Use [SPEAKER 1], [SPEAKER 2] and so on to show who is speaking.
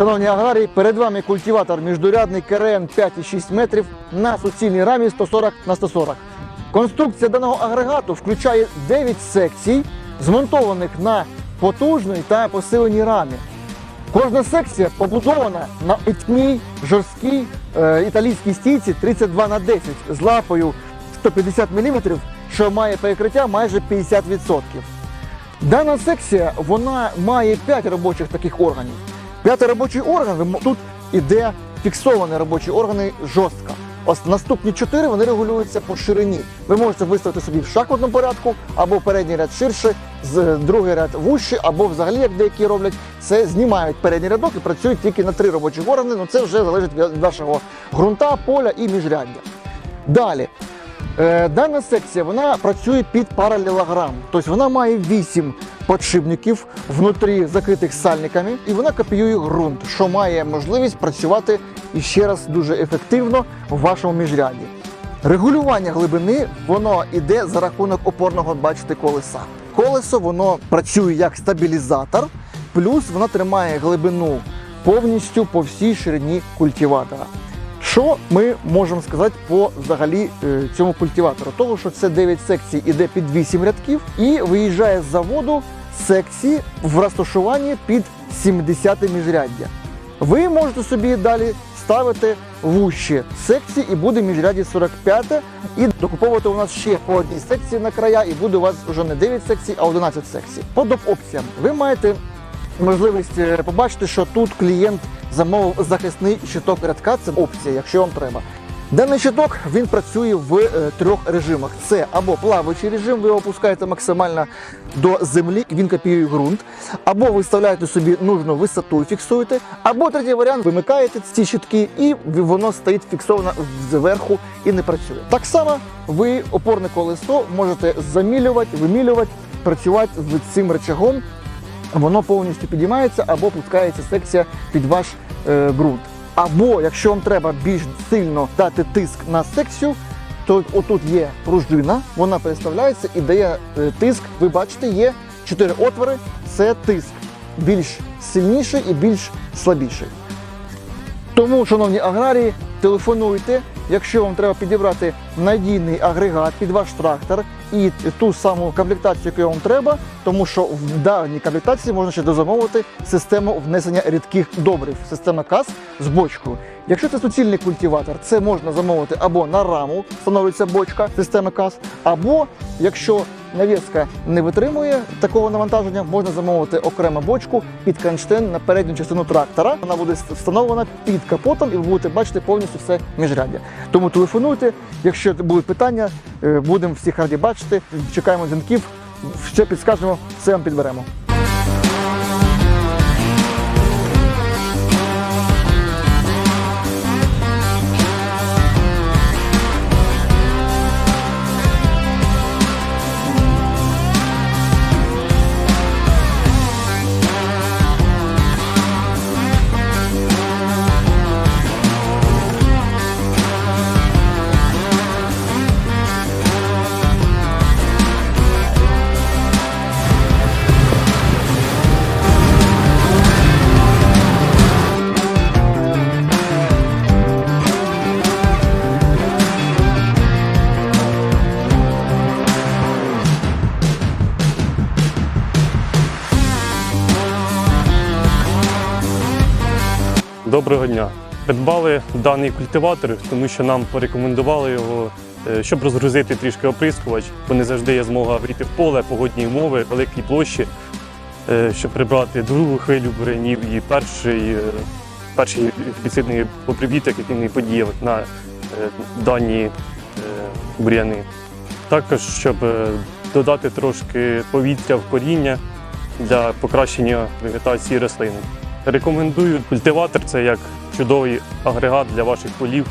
[SPEAKER 1] Шановні аграрії, перед вами культиватор міждурядний КРН 5,6 метрів на суцільній рамі 140 на 140. Конструкція даного агрегату включає 9 секцій, змонтованих на потужній та посиленій рамі. Кожна секція побудована на міцній, жорсткій е, італійській стійці 32 на 10 з лапою 150 мм, що має перекриття майже 50%. Дана секція вона має 5 робочих таких органів. П'ятий робочий орган тут іде фіксовані робочі органи жорстко. Ось наступні чотири вони регулюються по ширині. Ви можете виставити собі в шахматному порядку, або передній ряд ширше, е, другий ряд вужче, або взагалі, як деякі роблять, це знімають передній рядок і працюють тільки на три робочі органи. Ну це вже залежить від вашого ґрунта, поля і міжряддя. Далі. Е, Дана секція вона працює під паралелограм, тобто вона має 8 подшипників внутрі закритих сальниками, і вона копіює ґрунт, що має можливість працювати і ще раз дуже ефективно в вашому міжряді. Регулювання глибини воно йде за рахунок опорного, бачите, колеса. Колесо воно працює як стабілізатор, плюс воно тримає глибину повністю по всій ширині культиватора. Що ми можемо сказати по взагалі е, цьому культиватору? Того, що це 9 секцій іде під 8 рядків і виїжджає з заводу секції в розташуванні під 70 міжряддя. Ви можете собі далі ставити вущі секції і буде міжряді 45 і докуповувати у нас ще по одній секції на края, і буде у вас вже не 9 секцій, а 11 секцій. По доп. опціям ви маєте можливість е, побачити, що тут клієнт замовив захисний щиток рядка. Це опція, якщо вам треба. Даний щиток він працює в е, трьох режимах: це або плаваючий режим, ви його опускаєте максимально до землі, він копіює ґрунт, або ви вставляєте собі нужну висоту і фіксуєте, або третій варіант вимикаєте ці щитки, і воно стоїть фіксовано зверху і не працює. Так само ви опорне колесо можете замілювати, вимілювати, працювати з цим рычагом воно повністю підіймається або опускається секція під ваш е, ґрунт. Або якщо вам треба більш сильно дати тиск на секцію, то отут є пружина, вона переставляється і дає е, тиск. Ви бачите, є чотири отвори. Це тиск більш сильніший і більш слабіший. Тому, шановні аграрії, телефонуйте, якщо вам треба підібрати надійний агрегат під ваш трактор і ту саму комплектацію, яку вам треба, тому що в даній комплектації можна ще дозамовити систему внесення рідких добрив, система КАС з бочкою. Якщо це суцільний культиватор, це можна замовити або на раму, встановлюється бочка системи КАС, або якщо навіска не витримує такого навантаження, можна замовити окрему бочку під кронштейн на передню частину трактора. Вона буде встановлена під капотом, і ви будете бачити повністю все міжряддя. Тому телефонуйте, якщо будуть питання, е, будемо всіх раді бачити. Чекаємо дзвінків, ще підскажемо, все вам підберемо.
[SPEAKER 2] Доброго дня. Придбали даний культиватор, тому що нам порекомендували його, е, щоб розгрузити трішки оприскувач, бо не завжди є змога вийти в поле, погодні умови, великі площі, е, щоб прибрати другу хвилю бурянів і перший, е, перший гербіцидний попривіток, який не подіяв на дані бур'яни. Також, щоб додати трошки повітря в коріння для покращення вегетації рослин. Рекомендую культиватор це як чудовий агрегат для ваших полів